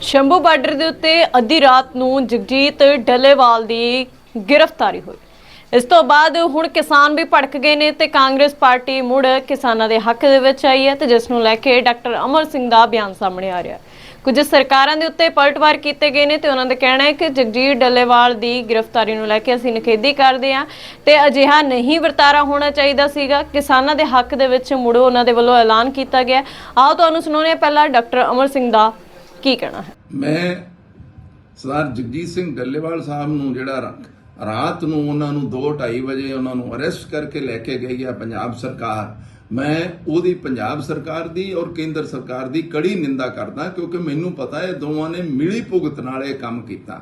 Shambhu border ਦੇ ਉੱਤੇ ਅੱਧੀ ਰਾਤ ਨੂੰ ਜਗਜੀਤ ਡੱਲੇਵਾਲ ਦੀ ਗ੍ਰਿਫਤਾਰੀ ਹੋਈ। ਇਸ ਤੋਂ ਬਾਅਦ ਹੁਣ ਕਿਸਾਨ ਵੀ ਭੜਕ ਗਏ ਨੇ ਤੇ ਕਾਂਗਰਸ ਪਾਰਟੀ ਮੁੜ ਕਿਸਾਨਾਂ ਦੇ ਹੱਕ ਦੇ ਵਿੱਚ ਆਈ ਹੈ ਤੇ ਜਿਸ ਨੂੰ ਲੈ ਕੇ ਡਾਕਟਰ ਅਮਰ ਸਿੰਘ ਦਾ ਬਿਆਨ ਸਾਹਮਣੇ ਆ ਰਿਹਾ ਕੁਝ ਸਰਕਾਰਾਂ ਦੇ ਉੱਤੇ ਪਲਟਵਾਰ ਕੀਤੇ ਗਏ ਨੇ ਤੇ ਉਹਨਾਂ ਦਾ ਕਹਿਣਾ ਹੈ ਕਿ ਜਗਜੀਤ ਡੱਲੇਵਾਲ ਦੀ ਗ੍ਰਿਫਤਾਰੀ ਨੂੰ ਲੈ ਕੇ ਅਸੀਂ ਨਿਖੇਧੀ ਕਰਦੇ ਹਾਂ ਤੇ ਅਜਿਹਾ ਨਹੀਂ ਵਰਤਾਰਾ ਹੋਣਾ ਚਾਹੀਦਾ ਸੀਗਾ। ਕਿਸਾਨਾਂ ਦੇ ਹੱਕ ਦੇ ਵਿੱਚ ਮੁੜੋ ਉਹਨਾਂ ਦੇ ਵੱਲੋਂ ਐਲਾਨ ਕੀਤਾ ਗਿਆ ਆਓ ਤੁਹਾਨੂੰ ਸੁਣਾਉਂਦੇ ਹਾਂ ਪਹਿਲਾਂ ਡਾਕਟਰ ਅਮਰ ਸਿੰਘ ਦਾ ਕੀ ਕਹਿਣਾ ਹੈ? ਮੈਂ ਸਰਦਾਰ ਜਗਜੀਤ ਸਿੰਘ ਡੱਲੇਵਾਲ ਸਾਹਿਬ ਨੂੰ ਜਿਹੜਾ ਰਾਤ ਨੂੰ ਉਹਨਾਂ ਨੂੰ 2:30 ਵਜੇ ਉਹਨਾਂ ਨੂੰ ਅਰੈਸਟ ਕਰਕੇ ਲੈ ਕੇ ਗਈ ਆ ਪੰਜਾਬ ਸਰਕਾਰ। ਮੈਂ ਉਹਦੀ ਪੰਜਾਬ ਸਰਕਾਰ ਦੀ ਔਰ ਕੇਂਦਰ ਸਰਕਾਰ ਦੀ ਕੜੀ ਨਿੰਦਾ ਕਰਦਾ ਕਿਉਂਕਿ ਮੈਨੂੰ ਪਤਾ ਹੈ ਦੋਵਾਂ ਨੇ ਮਿਲੀ ਭੁਗਤ ਨਾਲ ਇਹ ਕੰਮ ਕੀਤਾ।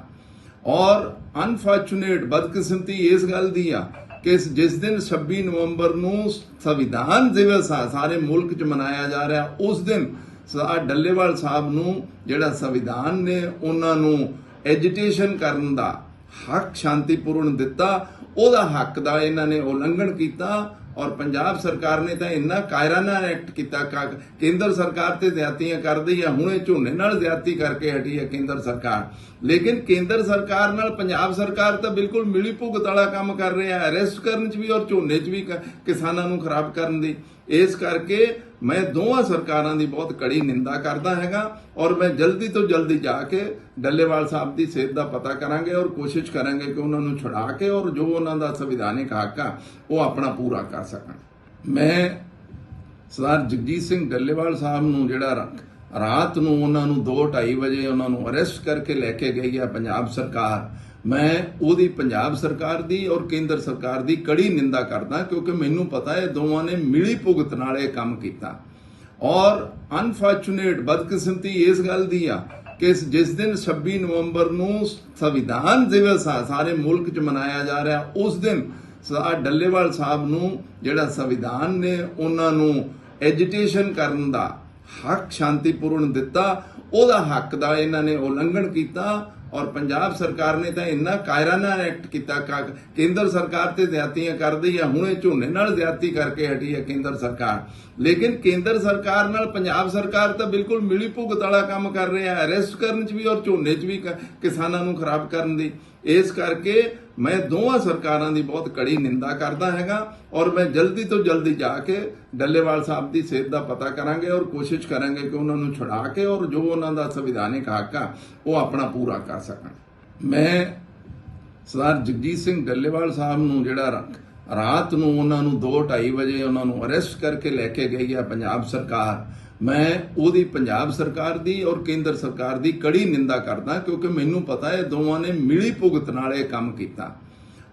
ਔਰ ਅਨਫੋਰਚੂਨੇਟ ਬਦਕਿਸਮਤੀ ਇਸ ਗੱਲ ਦੀ ਆ ਕਿ ਜਿਸ ਦਿਨ 26 ਨਵੰਬਰ ਨੂੰ ਸੰਵਿਧਾਨ ਦਿਵਸ ਆ, ਸਾਰੇ ਮੁਲਕ 'ਚ ਮਨਾਇਆ ਜਾ ਰਿਹਾ, ਉਸ ਦਿਨ ਸਰਦਾਰ ਡੱਲੇਵਾਲ ਸਾਹਿਬ ਨੂੰ ਜਿਹੜਾ ਸੰਵਿਧਾਨ ਨੇ ਉਹਨਾਂ ਨੂੰ ਐਜੀਟੇਸ਼ਨ ਕਰਨ ਦਾ ਹੱਕ ਸ਼ਾਂਤੀਪੂਰਨ ਦਿੱਤਾ ਉਹਦਾ ਹੱਕ ਦਾ ਇਹਨਾਂ ਨੇ ਉਲੰਘਣ ਕੀਤਾ ਔਰ ਪੰਜਾਬ ਸਰਕਾਰ ਨੇ ਤਾਂ ਇੰਨਾ ਕਾਇਰਾਨਾ ਐਕਟ ਕੀਤਾ, ਕਾ- ਕੇਂਦਰ ਸਰਕਾਰ ਤੇ ਜ਼ਿਆਤੀਆਂ ਕਰਦੀ ਆ, ਹੁਣੇ ਝੋਨੇ ਨਾਲ ਜ਼ਿਆਤੀ ਕਰਕੇ ਹਟੀ ਹੈ ਕੇਂਦਰ ਸਰਕਾਰ। ਲੇਕਿਨ ਕੇਂਦਰ ਸਰਕਾਰ ਨਾਲ ਪੰਜਾਬ ਸਰਕਾਰ ਤਾਂ ਬਿਲਕੁਲ ਮਿਲੀ ਭੁਗਤ ਵਾਲਾ ਕੰਮ ਕਰ ਰਿਹਾ ਹੈ ਅਰੈਸਟ ਕਰਨ 'ਚ ਵੀ ਔਰ ਝੋਨੇ 'ਚ ਵੀ ਕਿਸਾਨਾਂ ਨੂੰ ਖਰਾਬ ਕਰਨ ਦੀ। ਇਸ ਕਰਕੇ ਮੈਂ ਦੋਵਾਂ ਸਰਕਾਰਾਂ ਦੀ ਬਹੁਤ ਕੜੀ ਨਿੰਦਾ ਕਰਦਾ ਹੈਗਾ ਔਰ ਮੈਂ ਜਲਦੀ ਤੋਂ ਜਲਦੀ ਜਾ ਕੇ ਡੱਲੇਵਾਲ ਸਾਹਿਬ ਦੀ ਸਿਹਤ ਦਾ ਪਤਾ ਕਰਾਂਗੇ ਔਰ ਕੋਸ਼ਿਸ਼ ਕਰਾਂਗੇ ਕਿ ਉਹਨਾਂ ਨੂੰ ਛੁਡਾ ਕੇ ਔਰ ਜੋ ਉਹਨਾਂ ਦਾ ਸੰਵਿਧਾਨਿਕ ਹੱਕ ਆ, ਉਹ ਆਪਣਾ ਪੂਰਾ ਕਰ ਸਕਣ। ਮੈਂ ਸਰਦਾਰ ਜਗਜੀਤ ਸਿੰਘ ਡੱਲੇਵਾਲ ਸਾਹਿਬ ਨੂੰ ਜਿਹੜਾ ਰਾਤ ਨੂੰ ਉਹਨਾਂ ਨੂੰ 2:30 ਵਜੇ ਉਹਨਾਂ ਨੂੰ ਅਰੈਸਟ ਕਰਕੇ ਲੈ ਕੇ ਗਈ ਆ ਪੰਜਾਬ ਸਰਕਾਰ, ਮੈਂ ਉਹਦੀ ਪੰਜਾਬ ਸਰਕਾਰ ਦੀ ਔਰ ਕੇਂਦਰ ਸਰਕਾਰ ਦੀ ਕੜੀ ਨਿੰਦਾ ਕਰਦਾ ਕਿਉਂਕਿ ਮੈਨੂੰ ਪਤਾ ਹੈ ਦੋਵਾਂ ਨੇ ਮਿਲੀ ਭੁਗਤ ਨਾਲ ਇਹ ਕੰਮ ਕੀਤਾ। ਔਰ ਅਨਫੋਰਚੂਨੇਟ ਬਦਕਿਸਮਤੀ ਇਸ ਗੱਲ ਦੀ ਆ ਕਿ ਜਿਸ ਦਿਨ 26 ਨਵੰਬਰ ਨੂੰ ਸੰਵਿਧਾਨ ਦਿਵਸ ਆ, ਸਾਰੇ ਮੁਲਕ 'ਚ ਮਨਾਇਆ ਜਾ ਰਿਹਾ, ਉਸ ਦਿਨ ਸਰਦਾਰ ਡੱਲੇਵਾਲ ਸਾਹਿਬ ਨੂੰ ਜਿਹੜਾ ਸੰਵਿਧਾਨ ਨੇ ਉਹਨਾਂ ਨੂੰ ਐਜੀਟੇਸ਼ਨ ਕਰਨ ਦਾ ਹੱਕ, ਸ਼ਾਂਤੀਪੂਰਨ ਦਿੱਤਾ, ਉਹਦਾ ਹੱਕ ਦਾ ਇਹਨਾਂ ਨੇ ਉਲੰਘਣ ਕੀਤਾ ਔਰ ਪੰਜਾਬ ਸਰਕਾਰ ਨੇ ਤਾਂ ਇੰਨਾ ਕਾਇਰਾਨਾ ਐਕਟ ਕੀਤਾ, ਕਾ- ਕੇਂਦਰ ਸਰਕਾਰ ਤੇ ਜ਼ਿਆਤੀਆਂ ਕਰਦੀ ਆ, ਹੁਣੇ ਝੋਨੇ ਨਾਲ ਜ਼ਿਆਤੀ ਕਰਕੇ ਹਟੀ ਹੈ ਕੇਂਦਰ ਸਰਕਾਰ। ਲੇਕਿਨ ਕੇਂਦਰ ਸਰਕਾਰ ਨਾਲ ਪੰਜਾਬ ਸਰਕਾਰ ਤਾਂ ਬਿਲਕੁਲ ਮਿਲੀ ਭੁਗਤ ਵਾਲਾ ਕੰਮ ਕਰ ਰਿਹਾ ਹੈ ਅਰੈਸਟ ਕਰਨ 'ਚ ਵੀ ਔਰ ਝੋਨੇ 'ਚ ਵੀ ਕਿਸਾਨਾਂ ਨੂੰ ਖਰਾਬ ਕਰਨ ਦੀ। ਇਸ ਕਰਕੇ ਮੈਂ ਦੋਵਾਂ ਸਰਕਾਰਾਂ ਦੀ ਬਹੁਤ ਕੜੀ ਨਿੰਦਾ ਕਰਦਾ ਹੈਗਾ ਔਰ ਮੈਂ ਜਲਦੀ ਤੋਂ ਜਲਦੀ ਜਾ ਕੇ ਡੱਲੇਵਾਲ ਸਾਹਿਬ ਦੀ ਸਿਹਤ ਦਾ ਪਤਾ ਕਰਾਂਗੇ ਔਰ ਕੋਸ਼ਿਸ਼ ਕਰਾਂਗੇ ਕਿ ਉਹਨਾਂ ਨੂੰ ਛੁਡਾ ਕੇ ਔਰ ਜੋ ਉਹਨਾਂ ਦਾ ਸੰਵਿਧਾਨਿਕ ਹੱਕ ਆ, ਉਹ ਆਪਣਾ ਪੂਰਾ ਕਰ ਸਕਣ। ਮੈਂ ਸਰਦਾਰ ਜਗਜੀਤ ਸਿੰਘ ਡੱਲੇਵਾਲ ਸਾਹਿਬ ਨੂੰ ਜਿਹੜਾ ਰਾਤ ਨੂੰ ਉਹਨਾਂ ਨੂੰ 2:30 ਵਜੇ ਉਹਨਾਂ ਨੂੰ ਅਰੈਸਟ ਕਰਕੇ ਲੈ ਕੇ ਗਈ ਆ ਪੰਜਾਬ ਸਰਕਾਰ ਮੈਂ ਉਹਦੀ ਪੰਜਾਬ ਸਰਕਾਰ ਦੀ ਔਰ ਕੇਂਦਰ ਸਰਕਾਰ ਦੀ ਕੜੀ ਨਿੰਦਾ ਕਰਦਾ ਕਿਉਂਕਿ ਮੈਨੂੰ ਪਤਾ ਹੈ ਦੋਵਾਂ ਨੇ ਮਿਲੀ ਭੁਗਤ ਨਾਲ ਇਹ ਕੰਮ ਕੀਤਾ।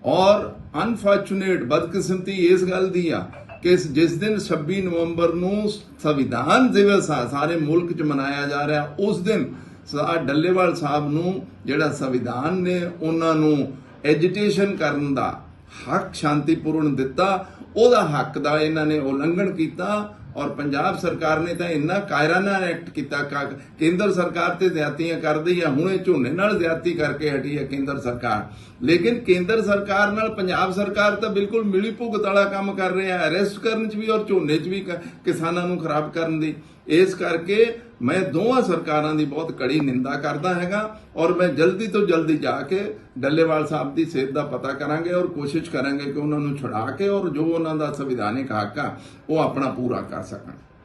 ਔਰ ਅਨਫੋਰਚੂਨੇਟ ਬਦਕਿਸਮਤੀ ਇਸ ਗੱਲ ਦੀ ਆ ਕਿ ਜਿਸ ਦਿਨ 26 ਨਵੰਬਰ ਨੂੰ ਸੰਵਿਧਾਨ ਦਿਵਸ ਆ, ਸਾਰੇ ਮੁਲਕ 'ਚ ਮਨਾਇਆ ਜਾ ਰਿਹਾ, ਉਸ ਦਿਨ ਸਰਦਾਰ ਡੱਲੇਵਾਲ ਸਾਹਿਬ ਨੂੰ ਜਿਹੜਾ ਸੰਵਿਧਾਨ ਨੇ ਉਹਨਾਂ ਨੂੰ ਐਜੀਟੇਸ਼ਨ ਕਰਨ ਦਾ ਹੱਕ ਸ਼ਾਂਤੀਪੂਰਨ ਦਿੱਤਾ, ਉਹਦਾ ਹੱਕ ਦਾ ਇਹਨਾਂ ਨੇ ਉਲੰਘਣ ਕੀਤਾ ਔਰ ਪੰਜਾਬ ਸਰਕਾਰ ਨੇ ਤਾਂ ਇੰਨਾ ਕਾਇਰਾਨਾ ਐਕਟ ਕੀਤਾ, ਕਾ- ਕੇਂਦਰ ਸਰਕਾਰ ਤੇ ਜ਼ਿਆਤੀਆਂ ਕਰਦੀ ਆ ਹੁਣੇ ਝੋਨੇ ਨਾਲ ਜ਼ਿਆਤੀ ਕਰਕੇ ਹਟੀ ਹੈ ਕੇਂਦਰ ਸਰਕਾਰ। ਲੇਕਿਨ ਕੇਂਦਰ ਸਰਕਾਰ ਨਾਲ ਪੰਜਾਬ ਸਰਕਾਰ ਤਾਂ ਬਿਲਕੁਲ ਮਿਲੀ ਭੁਗਤ ਵਾਲਾ ਕੰਮ ਕਰ ਰਿਹਾ ਹੈ। ਅਰੈਸਟ ਕਰਨ 'ਚ ਵੀ ਔਰ ਝੋਨੇ 'ਚ ਵੀ ਕਿਸਾਨਾਂ ਨੂੰ ਖਰਾਬ ਕਰਨ ਦੀ। ਇਸ ਕਰਕੇ ਮੈਂ ਦੋਵਾਂ ਸਰਕਾਰਾਂ ਦੀ ਬਹੁਤ ਕੜੀ ਨਿੰਦਾ ਕਰਦਾ ਹੈਗਾ ਔਰ ਮੈਂ ਜਲਦੀ ਤੋਂ ਜਲਦੀ ਜਾ ਕੇ ਡੱਲੇਵਾਲ ਸਾਹਿਬ ਦੀ ਸਿਹਤ ਦਾ ਪਤਾ ਕਰਾਂਗੇ ਔਰ ਕੋਸ਼ਿਸ਼ ਕਰਾਂਗੇ ਕਿ ਉਹਨਾਂ ਨੂੰ ਛੁਡਾ ਕੇ ਔਰ ਜੋ ਉਹਨਾਂ ਦਾ ਸੰਵਿਧਾਨਿਕ ਹੱਕ ਆ, ਉਹ ਆਪਣਾ ਪੂਰਾ ਕਰ ਸਕਣ।